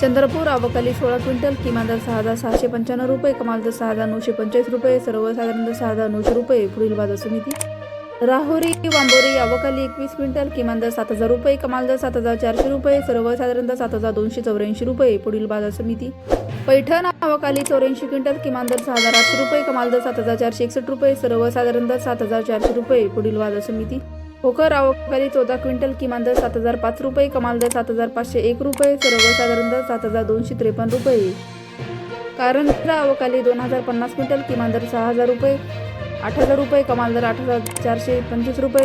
चंद्रपूर अवकाली सोळा क्विंटल किमान दर सहा हजार सहाशे पंच्याण्णव रुपये कमाल दर सहा हजार नऊशे पंचेचाळीस रुपये सर्वसाधारण दर सहा हजार नऊशे रुपये पुढील बाजार समिती. राहुरी वांबोरी अवकाली एकवीस क्विंटल किमान दर सात हजार रुपये कमाल दर सात हजार चारशे रुपये सर्वसाधारण दर सात हजार दोनशे चौऱ्याऐंशी रुपये पुढील बाजार समिती. पैठण अवकाली चौऱ्याऐंशी क्विंटल किमान दर सहा हजार आठशे रुपये कमाल दर सात हजार चारशे एकसष्ट रुपये सर्वसाधारण दर सात हजार चारशे रुपये पुढील बाजार समिती. होकर अवकाली चौदा क्विंटल किमान दर सात हजार पाच रुपये कमाल दर सात हजार पाचशे एक रुपये सर्वसाधारण दर सात हजार दोनशे त्रेपन्न रुपये. कारण अवकाली दोन हजार पन्नास क्विंटल किमान दर सहा हजार रुपये आठ हजार रुपये कमाल दर आठ हजार चारशे पंचवीस रुपये